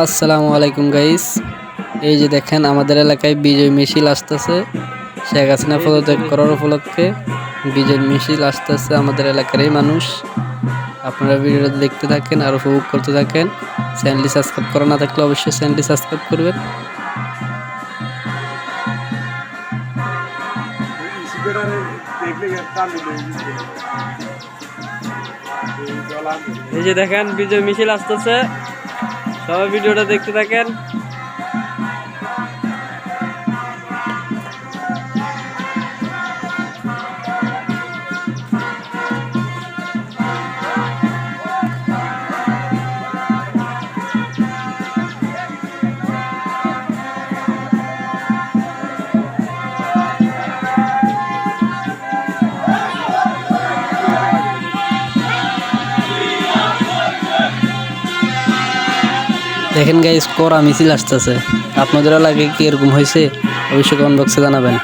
আসসালামু আলাইকুম গাইস এই যে দেখেন, আমাদের এলাকায় বিজয় মিছিল আসতেছে। শেখ হাসিনা পদত্যাগ করার উপলক্ষে বিজয় মিছিল আসতেছে আমাদের এলাকারই মানুষ। আপনারা ভিডিওটা দেখতে থাকেন আর উপভোগ করতে থাকেন। চ্যানেলটি সাবস্ক্রাইব করা না থাকলে অবশ্যই চ্যানেলটি সাবস্ক্রাইব করবেন। এই যে দেখেন, বিজয় মিছিল আসতেছে। সবাই ভিডিওটা দেখতে থাকেন। দেখেন গাইস করা মিছিল আসতেছে। আপনাদের এলাকায় কি এরকম হয়েছে? অবশ্যই কমেন্ট বক্সে জানাবেন।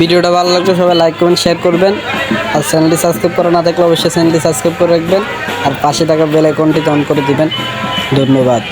ভিডিওটা ভালো লাগলে সবাই লাইক কমেন্ট শেয়ার করবেন। আর চ্যানেলটি সাবস্ক্রাইব করা না থাকলে অবশ্যই চ্যানেলটি সাবস্ক্রাইব করে রাখবেন। আর পাশে থাকা বেল আইকনটি অন করে দিবেন। ধন্যবাদ।